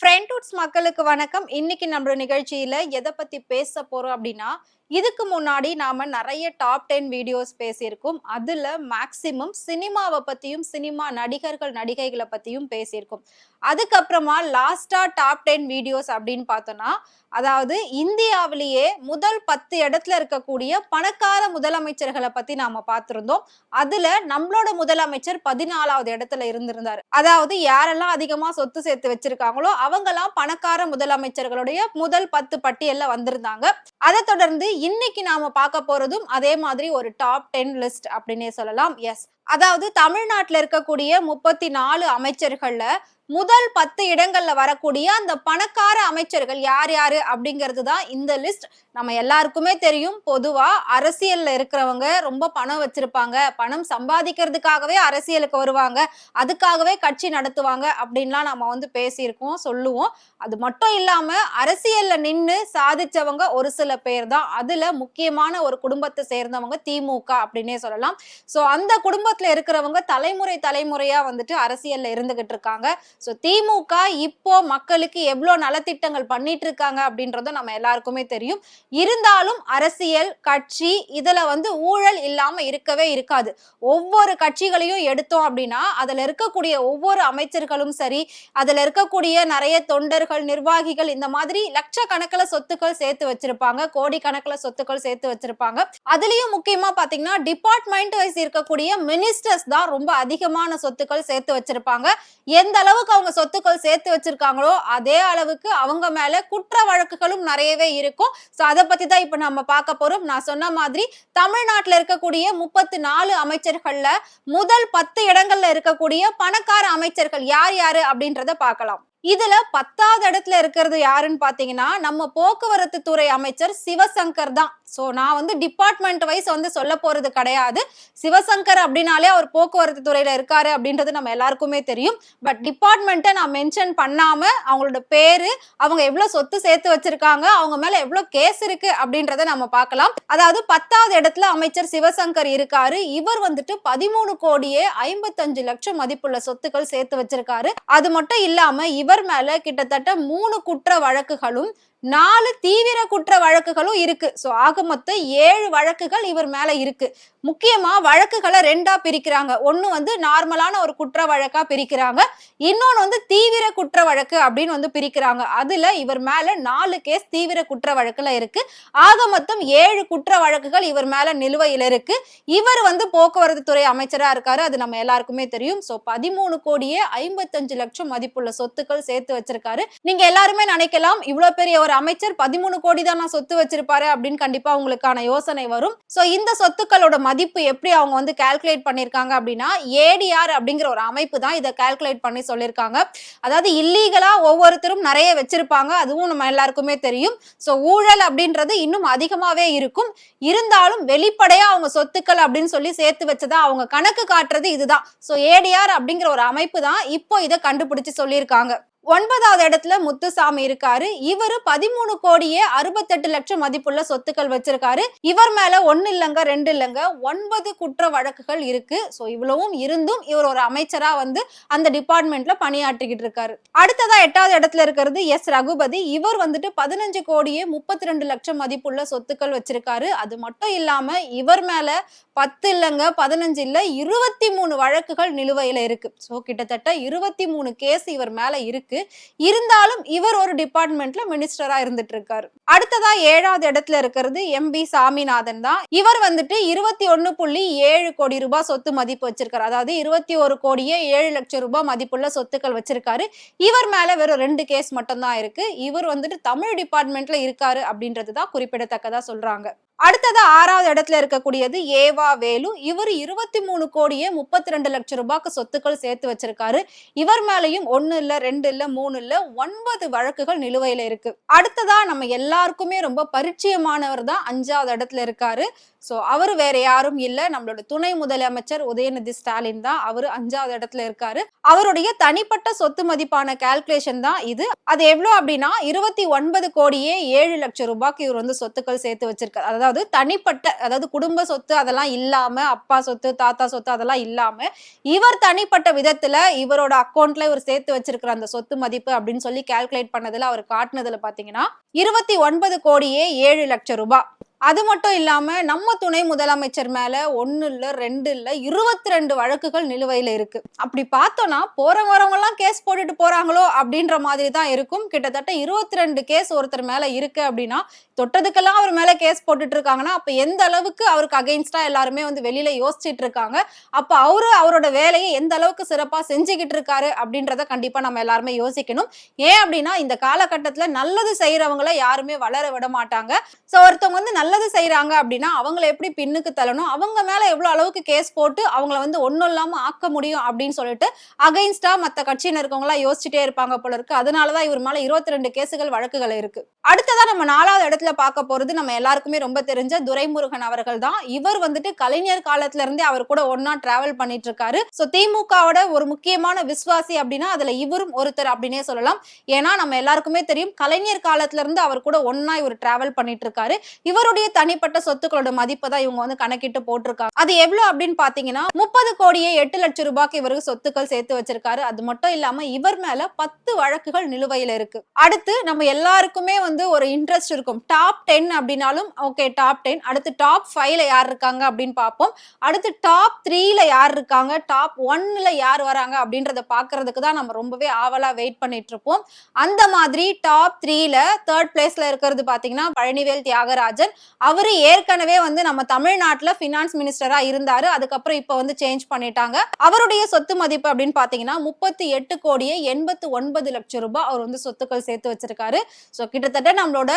ஃப்ரெண்ட்வுட்ஸ் மக்களுக்கு வணக்கம். இன்னைக்கு நம்ம நிகழ்ச்சியில எதை பத்தி பேச போறோம் அப்படின்னா இதுக்கு முன்னாடி நாம நிறைய டாப் டென் வீடியோஸ் பேசியிருக்கோம். அதுல மேக்சிமம் சினிமாவை பத்தியும் சினிமா நடிகர்கள் நடிகைகளை பத்தியும் பேசியிருக்கோம். அதுக்கப்புறமா லாஸ்டா டாப் டென் வீடியோஸ் அப்படின்னு பார்த்தோம்னா அதாவது இந்தியாவிலேயே முதல் பத்து இடத்துல இருக்கக்கூடிய பணக்கார முதலமைச்சர்களை பத்தி நாம பார்த்திருந்தோம். அதுல நம்மளோட முதலமைச்சர் பதினாலாவது இடத்துல இருந்திருந்தாரு. அதாவது யாரெல்லாம் அதிகமா சொத்து சேர்த்து வச்சிருக்காங்களோ அவங்கெல்லாம் பணக்கார முதலமைச்சர்களுடைய முதல் பத்து பட்டியல்ல வந்திருந்தாங்க. அதை தொடர்ந்து இன்னைக்கு நாம பார்க்க போறதும் அதே மாதிரி ஒரு டாப் டென் லிஸ்ட் அப்படின்னே சொல்லலாம். எஸ் அதாவது தமிழ்நாட்டில் இருக்கக்கூடிய முப்பத்தி நாலு அமைச்சர்கள்ல முதல் பத்து இடங்கள்ல வரக்கூடிய அந்த பணக்கார அமைச்சர்கள் யார் யாரு அப்படிங்கிறது தான் இந்த லிஸ்ட் நம்ம எல்லாருக்குமே தெரியும். பொதுவா அரசியல்ல இருக்கிறவங்க ரொம்ப பணம் வச்சிருப்பாங்க. பணம் சம்பாதிக்கிறதுக்காகவே அரசியலுக்கு வருவாங்க. அதுக்காகவே கட்சி நடத்துவாங்க அப்படின்லாம் நம்ம வந்து பேசியிருக்கோம் சொல்லுவோம். அது மட்டும் இல்லாம அரசியல்ல நின்று சாதிச்சவங்க ஒரு சில பேர் தான். அதுல முக்கியமான ஒரு குடும்பத்தை சேர்ந்தவங்க திமுக அப்படின்னே சொல்லலாம். ஸோ அந்த குடும்பத்தை குடும்பத்துல இருக்கிறவங்க தலைமுறை தலைமுறையா வந்துட்டு அரசியல்ல இருந்துகிட்டு இருக்காங்க. ஸோ திமுக இப்போ மக்களுக்கு எவ்வளோ நலத்திட்டங்கள் பண்ணிட்டு இருக்காங்க அப்படின்றதும் நம்ம எல்லாருக்குமே தெரியும். இருந்தாலும் அரசியல் கட்சி இதுல வந்து ஊழல் இல்லாம இருக்கவே இருக்காது. ஒவ்வொரு கட்சிகளையும் எடுத்தோம் அப்படின்னா அதுல இருக்கக்கூடிய ஒவ்வொரு அமைச்சர்களும் சரி அதுல இருக்கக்கூடிய நிறைய தொண்டர்கள் நிர்வாகிகள் இந்த மாதிரி லட்சக்கணக்கில் சொத்துக்கள் சேர்த்து வச்சிருப்பாங்க. கோடிக்கணக்கில் சொத்துக்கள் சேர்த்து வச்சிருப்பாங்க. அதுலயும் முக்கியமா பாத்தீங்கன்னா டிபார்ட்மெண்ட் வைஸ் இருக்கக்கூடிய மின் மினிஸ்டர்ஸ் தான் ரொம்ப அதிகமான சொத்துக்கள் சேர்த்து வச்சிருப்பாங்க. எந்த அளவுக்கு அவங்க சொத்துக்கள் சேர்த்து வச்சிருக்காங்களோ அதே அளவுக்கு அவங்க மேல குற்ற வழக்குகளும் நிறையவே இருக்கும். ஸோ அதை பத்தி தான் இப்போ நம்ம பார்க்க போறோம். நான் சொன்ன மாதிரி தமிழ்நாட்டில் இருக்கக்கூடிய முப்பத்தி நாலு அமைச்சர்கள்ல முதல் பத்து இடங்கள்ல இருக்கக்கூடிய பணக்கார அமைச்சர்கள் யார் யாரு அப்படின்றத பார்க்கலாம். இதுல பத்தாவது இடத்துல இருக்கிறது யாருன்னு பாத்தீங்கன்னா நம்ம போக்குவரத்து துறை அமைச்சர் சிவசங்கர் தான். ஸோ நான் வந்து டிபார்ட்மெண்ட் வைஸ் வந்து சொல்ல போகிறது கிடையாது. சிவசங்கர் அப்படின்னாலே அவர் போக்குவரத்து துறையில் இருக்காரு அப்படின்றது நம்ம எல்லாருக்குமே தெரியும். பட் டிபார்ட்மெண்ட்டை நான் மென்ஷன் பண்ணாமல் அவங்களோட பேர் அவங்க எவ்வளோ சொத்து சேர்த்து வச்சிருக்காங்க அவங்க மேலே எவ்வளோ கேஸ் இருக்குது அப்படின்றத நம்ம பார்க்கலாம். அதாவது பத்தாவது இடத்துல அமைச்சர் சிவசங்கர் இருக்காரு. இவர் வந்துட்டு பதிமூணு கோடியே ஐம்பத்தஞ்சு லட்சம் மதிப்புள்ள சொத்துக்கள் சேர்த்து வச்சிருக்காரு. அது மட்டும் இல்லாமல் இவர் மேலே கிட்டத்தட்ட மூணு குற்ற வழக்குகளும் நாலு தீவிர குற்ற வழக்குகளும் இருக்கு. ஸோ ஆக மொத்தம் ஏழு வழக்குகள் இவர் மேல இருக்கு. முக்கியமா வழக்குகளை ரெண்டா பிரிக்கிறாங்க. ஒன்னு வந்து நார்மலான ஒரு குற்ற வழக்கா பிரிக்கிறாங்க. இன்னொன்னு வந்து தீவிர குற்ற வழக்கு அப்படின்னு வந்து பிரிக்கிறாங்க. அதுல இவர் மேல நாலு கேஸ் தீவிர குற்ற வழக்குல இருக்கு. ஆக மொத்தம் ஏழு குற்ற வழக்குகள் இவர் மேல நிலுவையில் இருக்கு. இவர் வந்து போக்குவரத்து துறை அமைச்சரா இருக்காரு. அது நம்ம எல்லாருக்குமே தெரியும். சோ பதிமூணு கோடியே ஐம்பத்தஞ்சு லட்சம் மதிப்புள்ள சொத்துக்கள் சேர்த்து வச்சிருக்காரு. நீங்க எல்லாருமே நினைக்கலாம் இவ்வளவு பெரிய ஒரு அமைச்சர் பதிமூணு கோடி தான் நான் சொத்து வச்சிருப்பாரு அப்படின்னு கண்டிப்பா உங்களுக்கான யோசனை வரும். சோ இந்த சொத்துக்களோட மதிப்பு எப்படி அவங்க வந்து கால்குலேட் பண்ணிருக்காங்க அப்படின்னா ஏடிஆர் அப்படிங்கிற ஒரு அமைப்பு தான் இதை கால்குலேட் பண்ணி சொல்லியிருக்காங்க அதாவது இல்லீகலா ஒவ்வொருத்தரும் நிறைய வச்சிருப்பாங்க. அதுவும் நம்ம எல்லாருக்குமே தெரியும். சோ ஊழல் அப்படின்றது இன்னும் அதிகமாவே இருக்கும். இருந்தாலும் வெளிப்படையா அவங்க சொத்துக்கள் அப்படின்னு சொல்லி சேர்த்து வச்சதா அவங்க கணக்கு காட்டுறது இதுதான். சோ ஏடிஆர் அப்படிங்கிற ஒரு அமைப்பு தான் இப்போ இதை கண்டுபிடிச்சு சொல்லியிருக்காங்க. ஒன்பதாவது இடத்துல முத்துசாமி இருக்காரு. இவரு பதிமூணு கோடியே அறுபத்தெட்டு லட்சம் மதிப்புள்ள சொத்துக்கள் வச்சிருக்காரு. இவர் மேல ஒன்னு இல்லைங்க ரெண்டு இல்லைங்க ஒன்பது குற்ற வழக்குகள் இருக்கு. ஸோ இவ்வளவும் இருந்தும் இவர் ஒரு அமைச்சரா வந்து அந்த டிபார்ட்மெண்ட்ல பணியாற்றிக்கிட்டு இருக்காரு. அடுத்ததா எட்டாவது இடத்துல இருக்கிறது எஸ். ரகுபதி. இவர் வந்துட்டு பதினஞ்சு கோடியே முப்பத்தி ரெண்டு லட்சம் மதிப்புள்ள சொத்துக்கள் வச்சிருக்காரு. அது மட்டும் இல்லாம இவர் மேல பத்து இல்லைங்க பதினஞ்சு இல்ல இருபத்தி மூணு வழக்குகள் நிலுவையில இருக்கு. ஸோ கிட்டத்தட்ட இருபத்தி மூணு கேஸ் இவர் மேல இருக்கு. இருந்தாலும் இவர் ஒரு டிபார்ட்மெண்ட்ல மினிஸ்டரா இருந்துட்டு இருக்காரு அடுத்ததா ஏழாவது இடத்துல இருக்கிறது எம் பி சாமிநாதன் தான். இவர் வந்துட்டு இருபத்தி ஒன்னு புள்ளி ஏழு கோடி ரூபாய் சொத்து மதிப்பு வச்சிருக்காரு. அதாவது இருபத்தி ஒரு கோடியே ஏழு லட்சம் ரூபாய் மதிப்புள்ள சொத்துக்கள் வச்சிருக்காரு. இவர் மேல வெறும் ரெண்டு கேஸ் மட்டும்தான் இருக்கு. இவர் வந்துட்டு தமிழ் டிபார்ட்மெண்ட்ல இருக்காரு அப்படின்றது தான் குறிப்பிடத்தக்கதா சொல்றாங்க. அடுத்தது ஆறாவது இடத்துல இருக்கக்கூடியது ஏவா வேலு. இவர் இருபத்தி மூணு கோடியே முப்பத்தி ரெண்டு லட்சம் ரூபாய்க்கு சொத்துக்கள் சேர்த்து வச்சிருக்காரு. இவர் மேலையும் ஒன்னு இல்ல ரெண்டு இல்ல மூணு இல்ல ஒன்பது வழக்குகள் நிலுவையில இருக்கு. அடுத்ததா நம்ம எல்லாருக்குமே ரொம்ப பரிச்சயமானவர் தான் அஞ்சாவது இடத்துல இருக்காரு. சோ அவர் வேற யாரும் இல்ல. நம்மளோட துணை முதலமைச்சர் உதயநிதி ஸ்டாலின் தான் அவர் அஞ்சாவது இடத்துல இருக்காரு. அவருடைய தனிப்பட்ட சொத்து மதிப்பான கால்குலேஷன் தான் இது. அது எவ்வளவு அப்படின்னா இருபத்தி ஒன்பது கோடியே ஏழு லட்சம் ரூபாய்க்கு இவர் வந்து சொத்துக்கள் சேர்த்து வச்சிருக்காரு. அதாவது அதாவது தனிப்பட்ட அதாவது குடும்ப சொத்து அதெல்லாம் இல்லாம அப்பா சொத்து தாத்தா சொத்து அதெல்லாம் இல்லாம இவர் தனிப்பட்ட விதத்துல இவரோட அக்கௌண்ட்ல இவர் சேர்த்து வச்சிருக்கிற அந்த சொத்து மதிப்பு அப்படின்னு சொல்லி கால்குலேட் பண்ணதுல அவர் காட்டுனதுல பாத்தீங்கன்னா இருபத்தி ஒன்பது கோடியே ஏழு லட்சம் ரூபாய். அது மட்டும் இல்லாம நம்ம துணை முதலமைச்சர் மேல ஒன்னு இல்ல ரெண்டு இல்ல இருபத்தி ரெண்டு வழக்குகள் நிலுவையில இருக்கு. அப்படி பார்த்தோம்னா போறவங்க வரவங்க எல்லாம் கேஸ் போட்டுட்டு போறாங்களோ அப்படின்ற மாதிரி தான் இருக்கும். கிட்டத்தட்ட இருபத்தி ரெண்டு கேஸ் ஒருத்தர் மேல இருக்கு அப்படின்னா தொட்டதுக்கெல்லாம் அவர் மேல கேஸ் போட்டுட்டு இருக்காங்கன்னா அப்ப எந்த அளவுக்கு அவருக்கு அகைன்ஸ்டா எல்லாருமே வந்து வெளியில யோசிச்சுட்டு இருக்காங்க. அப்ப அவரு அவரோட வேலையை எந்த அளவுக்கு சிறப்பா செஞ்சுக்கிட்டு இருக்காரு அப்படின்றத கண்டிப்பா நம்ம எல்லாருமே யோசிக்கணும். ஏன் அப்படின்னா இந்த காலகட்டத்துல நல்லது செய்யறவங்களை யாருமே வளர விட மாட்டாங்க. சோ ஒருத்தவங்க வந்து நல்ல நல்லது செய்கிறாங்க அப்படின்னா அவங்கள எப்படி பின்னுக்கு தள்ளணும்? அவங்க மேலே எவ்வளோ அளவுக்கு கேஸ் போட்டு அவங்கள வந்து ஒன்றும் இல்லாமல் ஆக்க முடியும் அப்படின்னு சொல்லிட்டு அகைன்ஸ்டாக மற்ற கட்சியினர் இருக்கவங்களாம் யோசிச்சுட்டே இருப்பாங்க போல இருக்கு. அதனால தான் இவர் மேலே இருபத்தி ரெண்டு கேசுகள் வழக்குகள் இருக்கு. அடுத்ததா நம்ம நாலாவது இடத்துல பார்க்க போகிறது நம்ம எல்லாருக்குமே ரொம்ப தெரிஞ்ச துரைமுருகன் அவர்கள் தான். இவர் வந்துட்டு கலைஞர் காலத்துல இருந்தே அவர் கூட ஒன்னா டிராவல் பண்ணிட்டு இருக்காரு. ஸோ திமுகவோட ஒரு முக்கியமான விசுவாசி அப்படின்னா அதுல இவரும் ஒருத்தர் அப்படின்னே சொல்லலாம். ஏன்னா நம்ம எல்லாருக்குமே தெரியும் கலைஞர் காலத்துல இருந்து அவர் கூட ஒன்னா இவர் டிராவல் பண்ணிட்டு இருக்காரு. இவருடைய தனிப்பட்ட சொத்துக்களோட மதிப்பை தான் இவங்க வந்து கணக்கிட்டு போட்டிருக்காங்க. அது எவ்வளவு அப்படின்னு பாத்தீங்கன்னா முப்பது கோடியே எட்டு லட்சம் ரூபாய்க்கு இவருக்கு சொத்துக்கள் சேர்த்து வச்சிருக்காரு. அது மட்டும் இல்லாம இவர் மேல பத்து வழக்குகள் நிலுவையில இருக்கு. அடுத்து நம்ம எல்லாருக்குமே வந்து ஒரு இன்ட்ரெஸ்ட் இருக்கும். டாப் டென் அப்படின்னாலும் ஓகே டாப் டென் அடுத்து டாப் ஃபைவ்ல யார் இருக்காங்க அப்படின்னு பார்ப்போம். அடுத்து டாப் த்ரீல யார் இருக்காங்க? டாப் ஒன்ல யார் வராங்க அப்படின்றத பாக்குறதுக்கு தான் நம்ம ரொம்பவே ஆவலா வெயிட் பண்ணிட்டு இருப்போம். அந்த மாதிரி டாப் த்ரீல தேர்ட் பிளேஸ்ல இருக்கிறது பாத்தீங்கன்னா பழனிவேல் தியாகராஜன். அவர் ஏற்கனவே வந்து நம்ம தமிழ்நாட்டில் ஃபினான்ஸ் மினிஸ்டராக இருந்தார். அதுக்கப்புறம் இப்போ வந்து சேஞ்ச் பண்ணிட்டாங்க. அவருடைய சொத்து மதிப்பு அப்படின்னு பார்த்தீங்கன்னா முப்பத்தி எட்டு கோடியே எண்பத்து ஒன்பது லட்சம் ரூபாய் அவர் வந்து சொத்துக்கள் சேர்த்து வச்சிருக்காரு. ஸோ கிட்டத்தட்ட நம்மளோட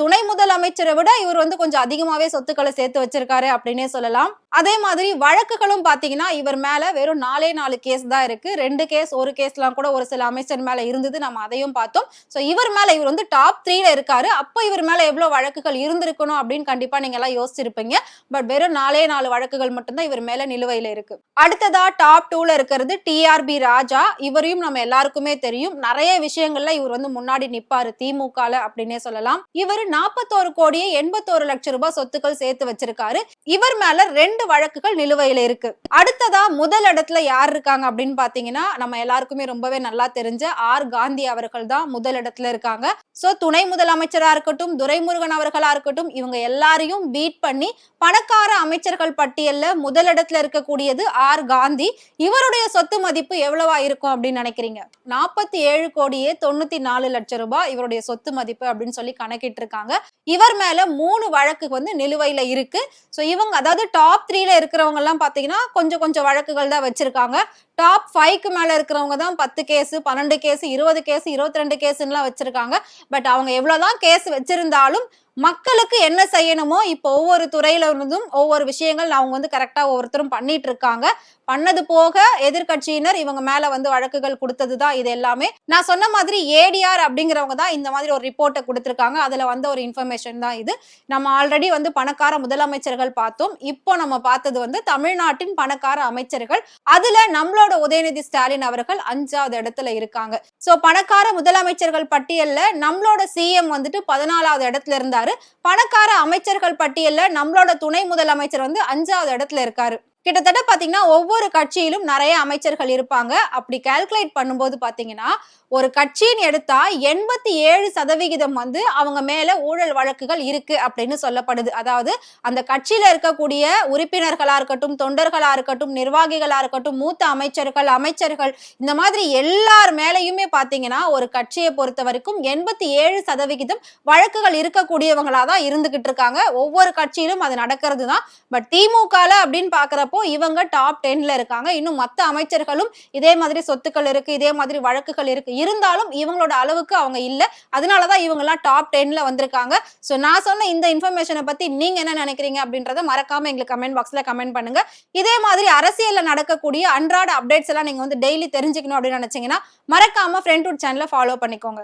துணை முதலமைச்சரை விட இவர் வந்து கொஞ்சம் அதிகமாகவே சொத்துக்களை சேர்த்து வச்சிருக்காரு அப்படின்னே சொல்லலாம். அதே மாதிரி வழக்குகளும் பார்த்தீங்கன்னா இவர் மேலே வெறும் நாலே நாலு கேஸ் தான் இருக்கு. ரெண்டு கேஸ் ஒரு கேஸ்லாம் கூட ஒரு சில அமைச்சர் மேலே இருந்தது. நம்ம அதையும் பார்த்தோம். ஸோ இவர் மேலே இவர் வந்து டாப் த்ரீல இருக்காரு. அப்போ இவர் மேலே எவ்வளோ வழக்குகள் இருந்திருக்கணும் அப்படின்னு கண்டிப்பா நீங்க எல்லாம் யோசிச்சிருப்பீங்க. பட் வெறும் நாலே நாலு வழக்குகள் மட்டும்தான் இவர் மேல நிலுவையில இருக்கு. அடுத்ததா டாப் டூல இருக்கிறது டிஆர்பி ராஜா. இவரையும் நம்ம எல்லாருக்குமே தெரியும். நிறைய விஷயங்கள்ல இவர் வந்து முன்னாடி நிப்பாரு திமுகல அப்படின்னே சொல்லலாம். இவர் நாற்பத்தோரு கோடியே எண்பத்தோரு லட்சம் ரூபாய் சொத்துக்கள் சேர்த்து வச்சிருக்காரு. இவர் மேல ரெண்டு வழக்குகள் நிலுவையில இருக்கு. அடுத்ததா முதல் இடத்துல யார் இருக்காங்க அப்படின்னு பாத்தீங்கன்னா நம்ம எல்லாருக்குமே ரொம்பவே நல்லா தெரிஞ்ச ஆர் காந்தி அவர்கள் தான் முதல் இடத்துல இருக்காங்க. சோ துணை முதலமைச்சரா இருக்கட்டும் துரைமுருகன் அவர்களா இருக்கட்டும் இவங்க எல்லாரையும் பீட் பண்ணி பணக்கார அமைச்சர்கள் பட்டியல்ல முதலிடத்துல இருக்கக்கூடியது ஆர் காந்தி. இவருடைய சொத்து மதிப்பு எவ்வளவா இருக்கும் அப்படின்னு நினைக்கிறீங்க? நாற்பத்தி ஏழு கோடியே தொண்ணூத்தி நாலு லட்சம் ரூபாய் இவருடைய சொத்து மதிப்பு அப்படின்னு சொல்லி கணக்கிட்டு இருக்காங்க இவர் மேல மூணு வழக்கு வந்து நிலுவையில இருக்கு. ஸோ இவங்க அதாவது டாப் த்ரீல இருக்கிறவங்க எல்லாம் பாத்தீங்கன்னா கொஞ்சம் கொஞ்சம் வழக்குகள் தான் வச்சிருக்காங்க. டாப் ஃபைவ்க்கு மேல இருக்கிறவங்க தான் பத்து கேஸ் பன்னெண்டு கேஸ் இருபது கேஸ் இருபத்தி ரெண்டு கேஸ்லாம் வச்சிருக்காங்க. பட் அவங்க எவ்வளவுதான் கேஸ் வச்சிருந்தாலும் மக்களுக்கு என்ன செய்யணுமோ இப்போ ஒவ்வொரு துறையில இருந்தும் ஒவ்வொரு விஷயங்கள் அவங்க வந்து கரெக்டா ஒவ்வொருத்தரும் பண்ணிட்டு இருக்காங்க. பண்ணது போக எதிர்க்கட்சியினர் இவங்க மேல வந்து வழக்குகள் கொடுத்தது தான் இது எல்லாமே. நான் சொன்ன மாதிரி ஏடிஆர் அப்படிங்கிறவங்க தான் இந்த மாதிரி ஒரு ரிப்போர்ட்டை கொடுத்துருக்காங்க. அதுல வந்த ஒரு இன்ஃபர்மேஷன் தான் இது. நம்ம ஆல்ரெடி வந்து பணக்கார முதலமைச்சர்கள் பார்த்தோம். இப்போ நம்ம பார்த்தது வந்து தமிழ்நாட்டின் பணக்கார அமைச்சர்கள். அதுல நம்மளோட உதயநிதி ஸ்டாலின் அவர்கள் அஞ்சாவது இடத்துல இருக்காங்க. சோ பணக்கார முதலமைச்சர்கள் பட்டியல்ல நம்மளோட சிஎம் வந்துட்டு பதினாலாவது இடத்துல இருந்தாரு. பணக்கார அமைச்சர்கள் பட்டியல்ல நம்மளோட துணை முதலமைச்சர் வந்து அஞ்சாவது இடத்துல இருக்காரு. கிட்டத்தட்ட பாத்தீங்கன்னா ஒவ்வொரு கட்சியிலும் நிறைய அமைச்சர்கள் இருப்பாங்க. அப்படி கால்குலேட் பண்ணும்போது பாத்தீங்கன்னா ஒரு கட்சின்னு எடுத்தா எண்பத்தி ஏழு சதவிகிதம் வந்து அவங்க மேல ஊழல் வழக்குகள் இருக்கு அப்படின்னு சொல்லப்படுது. அதாவது அந்த கட்சியில இருக்கக்கூடிய உறுப்பினர்களா இருக்கட்டும் தொண்டர்களா இருக்கட்டும் நிர்வாகிகளா இருக்கட்டும் மூத்த அமைச்சர்கள் அமைச்சர்கள் இந்த மாதிரி எல்லார் மேலையுமே பாத்தீங்கன்னா ஒரு கட்சியை பொறுத்த வரைக்கும் எண்பத்தி ஏழு சதவிகிதம் வழக்குகள் இருக்கக்கூடியவங்களா தான் இருந்துகிட்டு இருக்காங்க. ஒவ்வொரு கட்சியிலும் அது நடக்கிறது தான் பட் திமுகல அப்படின்னு பாக்குறப்போ இவங்க டாப் டென்ல இருக்காங்க. இன்னும் மத்த அமைச்சர்களும் இதே மாதிரி சொத்துக்கள் இருக்கு இதே மாதிரி வழக்குகள் இருக்கு. இருந்தாலும் இவங்களோட அளவுக்கு அவங்க இல்லை. அதனாலதான் தான் இவங்கெல்லாம் டாப் டென்ல வந்திருக்காங்க. ஸோ நான் சொன்ன இந்த இன்ஃபர்மேஷனை பத்தி நீங்க என்ன நினைக்கிறீங்க அப்படின்றத மறக்காம எங்களுக்கு கமெண்ட் பாக்ஸ்ல கமெண்ட் பண்ணுங்க. இதே மாதிரி அரசியல்ல நடக்கக்கூடிய அன்றாட அப்டேட்ஸ் எல்லாம் நீங்க வந்து டெய்லி தெரிஞ்சுக்கணும் அப்படின்னு நினைச்சீங்கன்னா மறக்காம ஃப்ரெண்ட் சேனலை ஃபாலோ பண்ணிக்கோங்க.